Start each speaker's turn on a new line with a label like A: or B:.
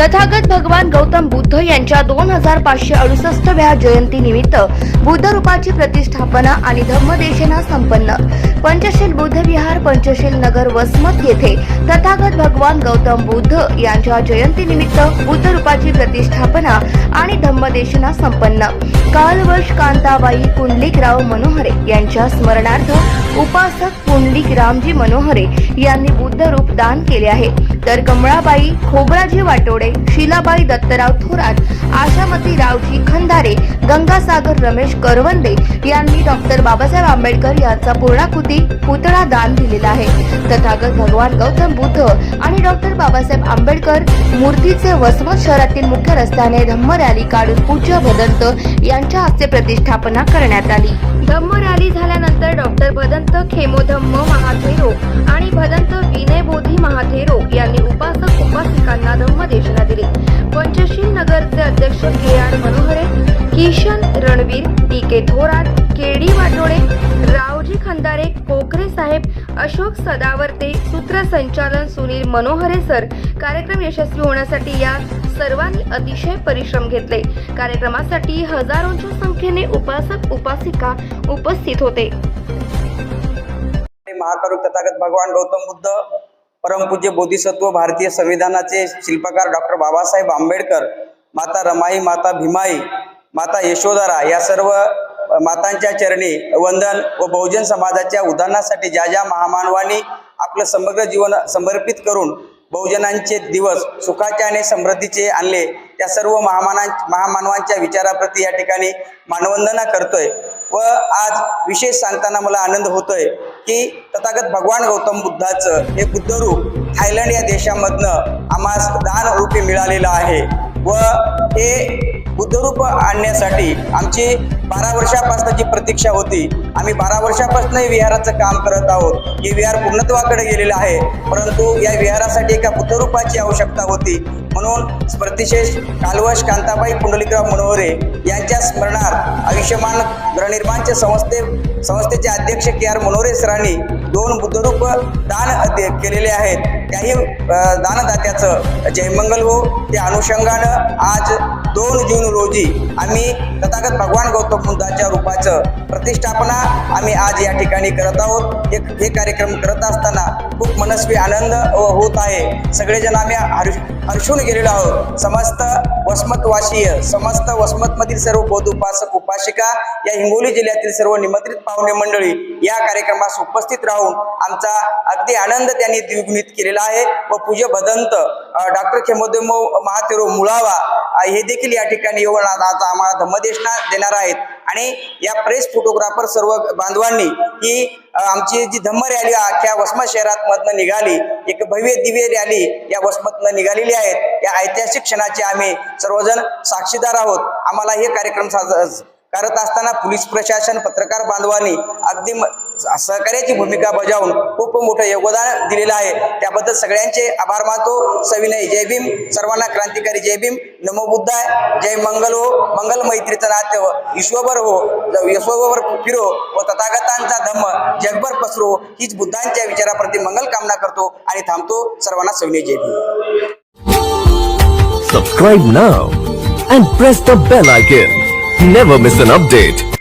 A: तथागत भगवान गौतम बुद्ध यांच्या दोन हजार पाचशे अडुसष्टव्या जयंती निमित्त बुद्ध रूपाची प्रतिष्ठापना आणि धम्मदेशना संपन्न. पंचशील बुद्ध विहार पंचशील नगर वसमत येथे तथागत भगवान गौतम बुद्ध यांच्या जयंती निमित्त बुद्ध रूपाची प्रतिष्ठापना आणि धम्मदेशना संपन्न. कालवश कांताबाई कुंडलिकराव मनोहरे यांच्या स्मरणार्थ उपासक पुंडलिक रामजी मनोहरे यांनी बुद्ध रूप दान केले आहे. तर कमळाबाई खोबराजी वाटोडे शिलाबाई दत्तराव थोरात आशामती रावजी खंदारे गंगासागर रमेश करवंदे यांनी डॉक्टर बाबासाहेब आंबेडकर यांचा पूर्णाकृती पुतळा दान दिलेला आहे. तथागत भगवान गौतम बुद्ध आणि डॉक्टर बाबासाहेब आंबेडकर मूर्तीचे वसमत शहरातील मुख्य रस्त्याने धम्म रॅली काढून पूज्य भदंत यांच्या हस्ते प्रतिष्ठापना करण्यात आली. धम्म रॅली झाल्यानंतर डॉक्टर भदंत खेमोधम्म महाथेरो आणि भदंत ढेरो यांनी उपासक उपासिकांना धम्मदेशना दिली. पंचशील नगरचे अध्यक्ष K R Manohare Kishan Ranvir D K Thorat KD Watole Raoji Khandare Kokare Saheb Ashok Sadavarte सूत्रसंचालन सुनील मनोहरे सर. कार्यक्रम यशस्वी होण्यासाठी या सर्वांनी अतिशय परिश्रम घेतले. कार्यक्रमासाठी हजारोंच्या संख्येने उपासक उपासिका उपस्थित होते.
B: महाकरू तथागत भगवान गौतम बुद्ध परमपूज्य बोधिसत्व भारतीय संविधानाचे शिल्पकार डॉक्टर बाबासाहेब आंबेडकर माता रमाई माता भीमाई माता यशोधरा या सर्व मातांच्या चरणी वंदन व बहुजन समाजाच्या उदाहरणासाठी ज्या ज्या महामानवांनी आपलं समग्र जीवन समर्पित करून बहुजनांचे दिवस सुखाचे आणि समृद्धीचे आणले त्या सर्व महामानां महामानवांच्या विचाराप्रती या ठिकाणी मानवंदना करतोय व आज विशेष सांगताना मला आनंद होतोय. की तथागत भगवान गौतम बुद्धाचं हे बुद्धरूप थायलंड या देशामधनं आम्हास दान रूपी मिळालेलं आहे. व हे बुद्धरूप आणण्यासाठी आमची बारा वर्षापासूनची प्रतीक्षा होती आम्ही बारा वर्षापासून विहाराचं काम करत आहोत. हे विहार पूर्णत्वाकडे गेलेलं आहे. परंतु या विहारासाठी एका बुद्धरूपाची आवश्यकता होती. म्हणून स्मृतिशेष कालवश कांताबाई पुंडलिकराव मनोहरे यांच्या स्मरणार्थ आयुष्यमान गृहनिर्माणचे संस्थे संस्थेचे अध्यक्ष के आर मनोहरे सरांनी दोन बुद्धरूप दान केलेले आहेत. त्याही दानदात्याचं जयमंगल हो त्या अनुषंगानं आज दोन जून रोजी आम्ही तथागत भगवान गौतम बुद्धाच्या रूपाचं प्रतिष्ठापना आम्ही आज या ठिकाणी करत आहोत. हे हे कार्यक्रम करत असताना खूप मनस्वी आनंद व होत आहे. सगळेजण आम्ही हर्ष हर्षून गेलेलो आहोत. समस्त वसमतवासीय समस्त वसमतमधील सर्व बौद्ध उपासक उपासिका या हिंगोली जिल्ह्यातील सर्व निमंत्रित पाहुणे मंडळी या कार्यक्रमास उपस्थित राहून आमचा अगदी आनंद त्यांनी द्विगुणित केलेला आहे व पूज्य भदंत डॉक्टर खेमोदेमो महातेरो मुळावा हे देखील या ठिकाणी येऊन आता आम्हाला धम्मदेशना देणार आहेत. आणि या प्रेस फोटोग्राफर सर्व बांधवांनी ही आमची जी धम्म रॅली अख्ख्या वसमत शहरात मधनं निघाली एक भव्य दिव्य रॅली या वसमतनं निघालेली आहेत. या ऐतिहासिक क्षणाचे आम्ही सर्वजण साक्षीदार आहोत. आम्हाला हे कार्यक्रम साज करत असताना पोलीस प्रशासन पत्रकार बांधवांनी अगदी म- सहकार्याची भूमिका बजावून खूप मोठं योगदान दिलेलं आहे. त्याबद्दल सगळ्यांचे आभार मानतो. सविनय जय भीम. सर्वांना क्रांतिकारी जय भीम. नमो बुद्धाय. जय मंगल हो. मंगल मैत्रीचं नात्य हो, ईश्वरभर हो. विश्वभर फिरो. व तथागतांचा धम्म. जगभर पसरो. हीच बुद्धांच्या विचाराप्रती मंगल कामना करतो आणि थांबतो सर्वांना सविनय जय Bhim.
C: Subscribe now and press the bell icon. Never miss an update.